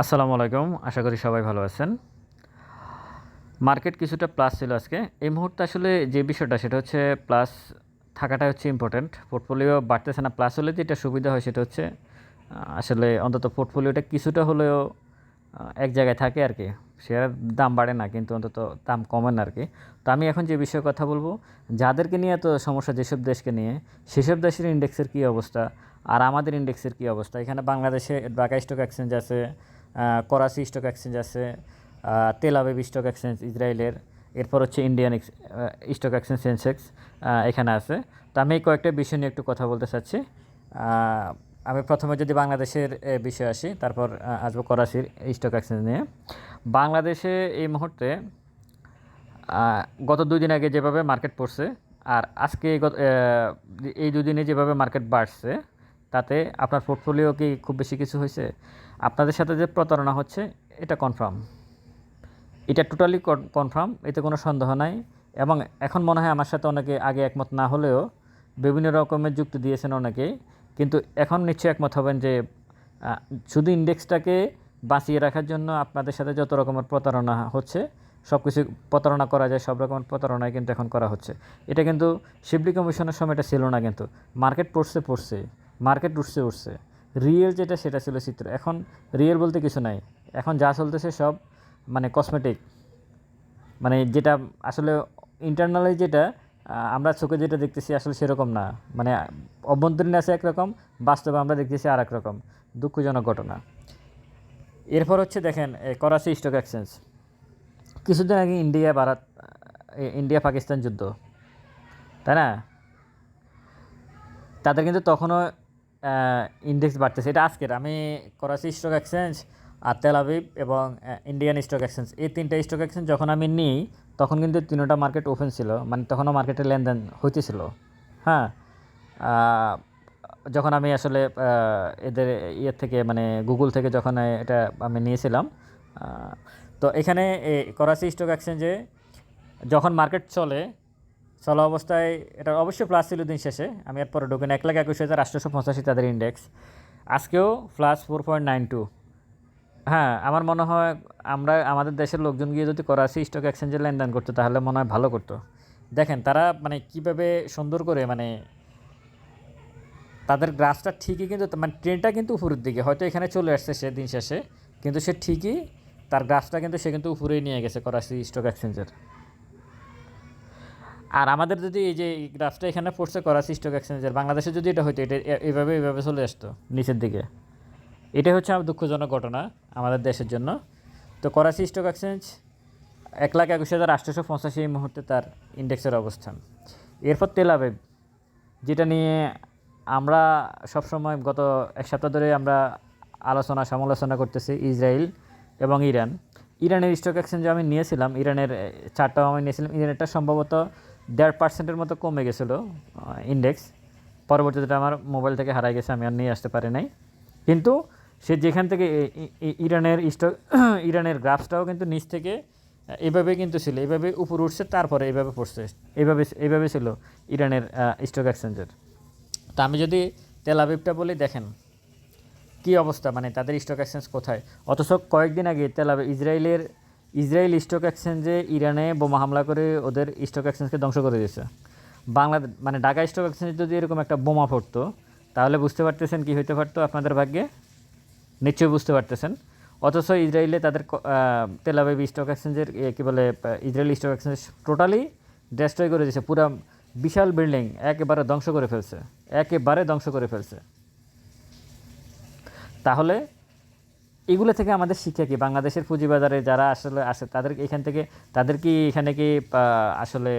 আসসালামু আলাইকুম, আশা করি সবাই ভালো আছেন। মার্কেট কিছুটা প্লাস ছিল আজকে। এই মুহূর্তে আসলে যে বিষয়টা, সেটা হচ্ছে প্লাস থাকাটা হচ্ছে ইম্পর্ট্যান্ট পোর্টফোলিও বাড়তেছে না, প্লাস হলে যেটা সুবিধা হয় সেটা হচ্ছে আসলে অন্তত পোর্টফোলিওটা কিছুটা হলেও এক জায়গায় থাকে আর কি। শেয়ারের দাম বাড়ে না, কিন্তু অন্তত দাম কমে না আর কি। তো আমি এখন যে বিষয়ে কথা বলব, যাদেরকে নিয়ে এত সমস্যা, যেসব দেশকে নিয়ে, সেসব দেশের ইন্ডেক্সের কী অবস্থা? আর আমাদের ইন্ডেক্সের কী অবস্থা? এখানে বাংলাদেশে ঢাকা স্টক এক্সচেঞ্জ আছে করাচি স্টক এক্সচেঞ্জ আছে আহ, তেল আবিব স্টক এক্সচেঞ্জ ইসরায়েলের এরপর হচ্ছে ইন্ডিয়ান স্টক এক্সচেঞ্জ সেন্সেক্স এখানে আছে। তো আমি এই কয়েকটা বিষয় নিয়ে একটু কথা বলতে চাচ্ছি। আমি প্রথমে যদি বাংলাদেশের বিষয়ে আসি তারপর আসব করাচির স্টক এক্সচেঞ্জ নিয়ে। বাংলাদেশে এই মুহূর্তে গত দুই দিন আগে যেভাবে মার্কেট পড়ছে আর আজকে এই দুদিনে যেভাবে মার্কেট বাড়ছে তাতে আপনার পোর্টফোলিও কি খুব বেশি কিছু হয়েছে? আপনাদের সাথে যে প্রতারণা হচ্ছে, এটা কনফার্ম এটা টোটালি কনফার্ম এতে কোনো সন্দেহ নাই। এবং এখন মনে হয় আমার সাথে অনেকে আগে একমত না হলেও বিভিন্ন রকমের যুক্তি দিয়েছেন অনেকেই। কিন্তু এখন নিশ্চয়ই একমত হবেন যে শুধু ইন্ডেক্সটাকে বাঁচিয়ে রাখার জন্য আপনাদের সাথে যত রকমের প্রতারণা হচ্ছে সব কিছু প্রতারণা করা যায়, সব রকমের প্রতারণাই কিন্তু এখন করা হচ্ছে। এটা কিন্তু শিবলি কমিশনের সময় এটা ছিল না কিন্তু। মার্কেট পড়ছে পড়ছে। মার্কেট উঠছে উঠছে। রিয়েল যেটা, সেটা ছিল চিত্র। এখন রিয়েল বলতে কিছু নাই। এখন যা চলতেছে সব মানে কসমেটিক মানে যেটা আসলে ইন্টারনালি যেটা আমরা চোখে যেটা দেখতেছি আসলে সেরকম না। মানে অভ্যন্তরীণ আছে একরকম, বাস্তবে আমরা দেখতেছি আর রকম। দুঃখজনক ঘটনা। এরপর হচ্ছে দেখেন করাচি স্টক এক্সচেঞ্জ কিছুদিন আগে ইন্ডিয়া, ভারত ইন্ডিয়া, পাকিস্তান যুদ্ধ। তাই না? তাদের কিন্তু তখনও ইন্ডেক্স বাড়তেছে। এটা আজকের। আমি করাচি স্টক এক্সচেঞ্জ আর তেল আবিব এবং ইন্ডিয়ান স্টক এক্সচেঞ্জ এই তিনটা স্টক এক্সচেঞ্জ যখন আমি নিই, তখন কিন্তু তিনটা মার্কেট ওপেন ছিল। মানে তখনও মার্কেটে লেনদেন হইতেছিল। হ্যাঁ? যখন আমি আসলে এদের ইয়ের থেকে মানে গুগল থেকে যখন এটা আমি নিয়েছিলাম তো এখানে করাচি স্টক এক্সচেঞ্জে যখন মার্কেট চলে চলা অবস্থায় এটা অবশ্যই প্লাস ছিল দিন শেষে। আমি এরপরে ঢুকেন এক লাখ একুশ হাজার আটশোশো পঁচাশি তাদের ইন্ডেক্স আজকেও plus four point nine two হ্যাঁ আমার মনে হয় আমরা, আমাদের দেশের লোকজন গিয়ে যদি করাচি স্টক এক্সচেঞ্জে লেনদেন করতো, তাহলে মনে হয় ভালো করতো। দেখেন, তারা মানে কীভাবে সুন্দর করে মানে তাদের গ্রাফটা ঠিকই কিন্তু মানে ট্রেনটা কিন্তু উপরের দিকে। হয়তো এখানে চলে আসছে সে দিন শেষে, কিন্তু সে ঠিকই তার গ্রাফটা কিন্তু সে কিন্তু উপরেই নিয়ে গেছে করাচি স্টক এক্সচেঞ্জের আর আমাদের যদি এই যে গ্রাফটা এখানে পড়ছে করাচি স্টক এক্সচেঞ্জের বাংলাদেশে যদি এটা হতো এটা এইভাবে এইভাবে চলে আসতো, নিচের দিকে। এটাই হচ্ছে আমার দুঃখজনক ঘটনা আমাদের দেশের জন্য। তো করাচি স্টক এক্সচেঞ্জ এক লাখ একুশ হাজার আটশোশো পঁচাশি এই মুহূর্তে তার ইন্ডেক্সের অবস্থান। এরপর তেল আবিব যেটা নিয়ে আমরা সবসময় গত এক সপ্তাহ ধরে আমরা আলোচনা, সমালোচনা করতেছি ইসরায়েল এবং ইরান। ইরানের স্টক এক্সচেঞ্জ আমি নিয়েছিলাম, ইরানের চারটাও আমি নিয়েছিলাম। ইরানেরটা সম্ভবত দেড় পার্সেন্টের মতো কমে গেছিল ইন্ডেক্স পরবর্তীতে আমার মোবাইল থেকে হারাই গেছে, আমি আর নিয়ে আসতে পারি নাই। কিন্তু সে যেখান থেকে ইরানের স্টক ইরানের গ্রাফসটাও কিন্তু নিচ থেকে এইভাবে কিন্তু ছিল, এভাবে উপর উঠছে, তারপরে এভাবে পড়ছে, এভাবে এইভাবে ছিল ইরানের স্টক এক্সচেঞ্জের তা আমি যদি তেল আবিবটা বলি, দেখেন কী অবস্থা মানে তাদের স্টক এক্সচেঞ্জ কোথায়? অথচ কয়েকদিন আগে তেল আবিব ইসরায়েলের ইসরায়েল স্টক এক্সচেঞ্জে ইরানে বোমা হামলা করে ওদের স্টক এক্সচেঞ্জকে ধ্বংস করে দিয়েছে। বাংলাদেশ মানে ঢাকা স্টক এক্সচেঞ্জে যদি এরকম একটা বোমা পড়তো তাহলে বুঝতে পারতেছেন কী হইতে পারতো আপনাদের ভাগ্যে? নিশ্চয়ই বুঝতে পারতেছেন। অথচ ইসরায়েলে তাদের ক- আহ, তেল আবিব স্টক এক্সচেঞ্জের কী বলে Israeli stock exchange totally destroy করে দিয়েছে। পুরো বিশাল বিল্ডিং একেবারে ধ্বংস করে ফেলছে। একেবারে ধ্বংস করে ফেলছে। তাহলে এগুলো থেকে আমাদের শিক্ষা কি? বাংলাদেশের পুঁজিবাজারে যারা আসলে আসে, তাদের এখান থেকে, তাদের কি এখানে কি আসলে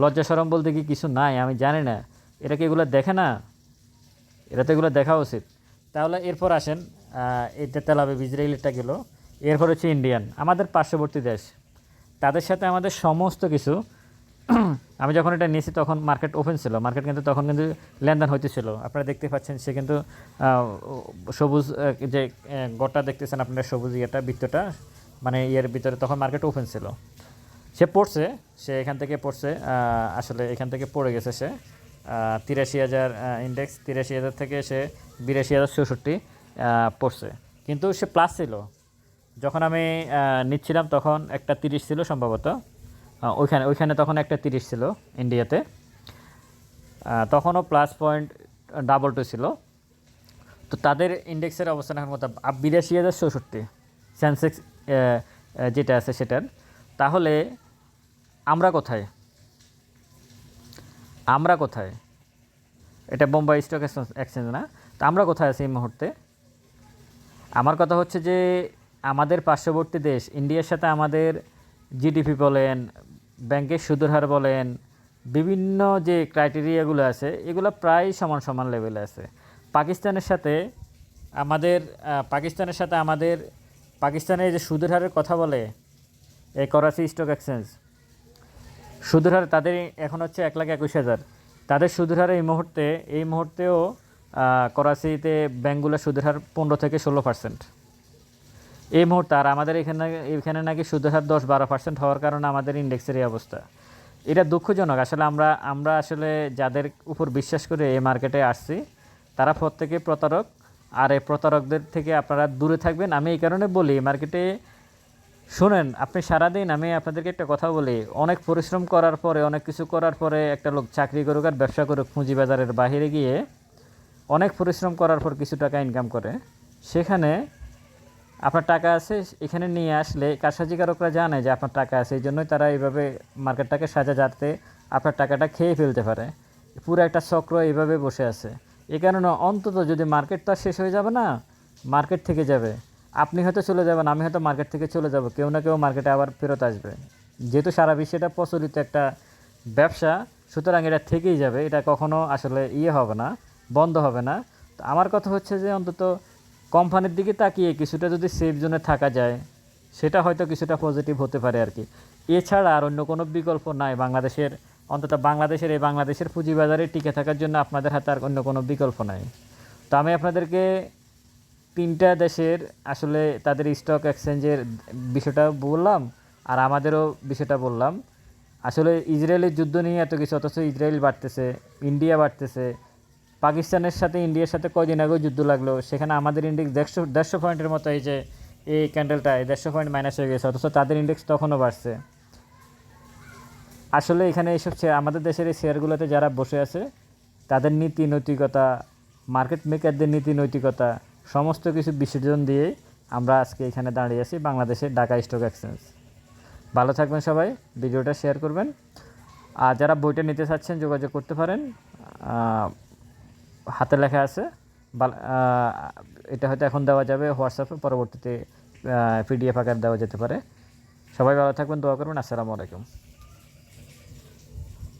লজ্জা সরম বলতে কি কিছু নাই? আমি জানি না। এরা কি এগুলো দেখে না? এরা তো এগুলো দেখা উচিত। তাহলে এরপর আসেন এটা তেলাবে ইসরায়েলেরটা গেল। এরপর হচ্ছে ইন্ডিয়ান, আমাদের পার্শ্ববর্তী দেশ। তাদের সাথে আমাদের সমস্ত কিছু আমি যখন এটা নিয়েছি তখন মার্কেট ওপেন ছিল। মার্কেট কিন্তু তখন কিন্তু লেনদেন হইতেছিল। আপনারা দেখতে পাচ্ছেন সে কিন্তু সবুজ যে গড়টা দেখতেছেন আপনারা সবুজ ইয়েটা, বৃত্তটা মানে ইয়ের ভিতরে তখন মার্কেট ওপেন ছিল। সে পড়ছে, সে এখান থেকে পড়ছে আসলে এখান থেকে পড়ে গেছে সে তিরাশি হাজার ইন্ডেক্স তিরাশি হাজার থেকে সে বিরাশি হাজার চৌষট্টি পড়ছে। কিন্তু সে প্লাস ছিল। যখন আমি নিচ্ছিলাম তখন একটা তিরিশ ছিল সম্ভবত। ওইখানে ওইখানে তখন একটা তিরিশ ছিল ইন্ডিয়াতে। তখনও প্লাস পয়েন্ট ডাবল টু ছিল। তো তাদের ইন্ডেক্সের অবস্থান এখন মতো বিরাশি হাজার চৌষট্টি। সেন্সেক্স যেটা আছে সেটার। তাহলে আমরা কোথায়? আমরা কোথায়? এটা বোম্বাই স্টক এক্সচেঞ্জ না। তো আমরা কোথায় আছি এই মুহূর্তে? আমার কথা হচ্ছে যে আমাদের পার্শ্ববর্তী দেশ ইন্ডিয়ার সাথে আমাদের জিডিপি বলেন ব্যাংকের সুদের হার বলেন, বিভিন্ন যে ক্রাইটেরিয়াগুলো আছে, এগুলো প্রায় সমান সমান লেভেলে আছে। পাকিস্তানের সাথে আমাদের পাকিস্তানের সাথে আমাদের পাকিস্তানের যে সুদের হারের কথা বলে, এই করাচি স্টক এক্সচেঞ্জ সুদের হার তাদের এখন হচ্ছে এক লাখ একুশ হাজার। তাদের সুদের হার এই মুহূর্তে, এই মুহূর্তেও করাচিতে ব্যাঙ্কগুলোর সুদের হার পনেরো থেকে ষোলো পার্সেন্ট এই মুহূর্তে আর আমাদের এখানে এখানে নাকি সুদের হার দশ বারো পার্সেন্ট হওয়ার কারণে আমাদের ইন্ডেক্সের এই অবস্থা। এটা দুঃখজনক। আসলে আমরা আমরা আসলে যাদের উপর বিশ্বাস করে এই মার্কেটে আসছি, তারা প্রত্যেকে প্রতারক। আর এই প্রতারকদের থেকে আপনারা দূরে থাকবেন। আমি এই কারণে বলি মার্কেটে শুনেন, আপনি সারাদিন আমি আপনাদেরকে একটা কথা বলি, অনেক পরিশ্রম করার পরে, অনেক কিছু করার পরে একটা লোক চাকরি করুক আর ব্যবসা করুক পুঁজিবাজারের বাইরে গিয়ে অনেক পরিশ্রম করার পর কিছু টাকা ইনকাম করে। সেখানে আপনার টাকা আছে, এখানে নিয়ে আসলে কারসাজিকারকরা জানে যে আপনার টাকা আছে এই জন্যই তারা এইভাবে মার্কেটটাকে সাজা যাতে আপনার টাকাটা খেয়ে ফেলতে পারে। পুরো একটা চক্র এইভাবে বসে আছে। এই কারণে অন্তত যদি মার্কেট তো শেষ হয়ে যাবে না, মার্কেট থেকে যাবে। আপনি হয়তো চলে যাবেন, আমি হয়তো মার্কেট থেকে চলে যাব, কেউ না কেউ মার্কেটে আবার ফেরত আসবে। যেহেতু সারা বিশ্বে এটা প্রচলিত একটা ব্যবসা, সুতরাং এটা থেকেই যাবে, এটা কখনো আসলে ইয়ে হবে না, বন্ধ হবে না। তো আমার কথা হচ্ছে যে অন্তত কোম্পানির দিকে তাকিয়ে কিছুটা যদি সেফ জোনে থাকা যায়, সেটা হয়তো কিছুটা পজিটিভ হতে পারে আর কি। এছাড়া আর অন্য কোনো বিকল্প নাই বাংলাদেশের, অন্তত বাংলাদেশের, এই বাংলাদেশের পুঁজিবাজারে টিকে থাকার জন্য আপনাদের হাতে আর অন্য কোনো বিকল্প নাই। তো আমি আপনাদেরকে তিনটা দেশের আসলে তাদের স্টক এক্সচেঞ্জের বিষয়টা বললাম, আর আমাদেরও বিষয়টা বললাম। আসলে ইসরায়েলের যুদ্ধ নিয়ে এত কিছু, অথচ ইসরায়েল বাড়তেছে, ইন্ডিয়া বাড়তেছে পাকিস্তানের সাথে, ইন্ডিয়ার সাথে কয়দিন আগেও যুদ্ধ লাগল। সেখানে আমাদের ইন্ডেক্স দেড়শো দেড়শো পয়েন্টের মতো এই যে, এই ক্যান্ডেলটা দেড়শো পয়েন্ট মাইনাস হয়ে গেছে। অথচ তাদের ইন্ডেক্স তখনও বাড়ছে। আসলে এখানে এইসব শেয়ার আমাদের দেশের এই শেয়ারগুলোতে যারা বসে আছে, তাদের নীতি নৈতিকতা মার্কেট মেকারদের নীতি নৈতিকতা, সমস্ত কিছু বিসর্জন দিয়ে আমরা আজকে এখানে দাঁড়িয়ে আছি বাংলাদেশের ঢাকা স্টক এক্সচেঞ্জ ভালো থাকবেন সবাই, ভিডিওটা শেয়ার করবেন। আর যারা বইটা নিতে চাচ্ছেন, যোগাযোগ করতে পারেন। হাতে লেখা আছে। এটা হয়তো এখন দেওয়া যাবে হোয়াটসঅ্যাপে পরবর্তীতে পিডিএফ আকার দেওয়া যেতে পারে। সবাই ভালো থাকবেন, দোয়া করবেন, আসসালামু আলাইকুম।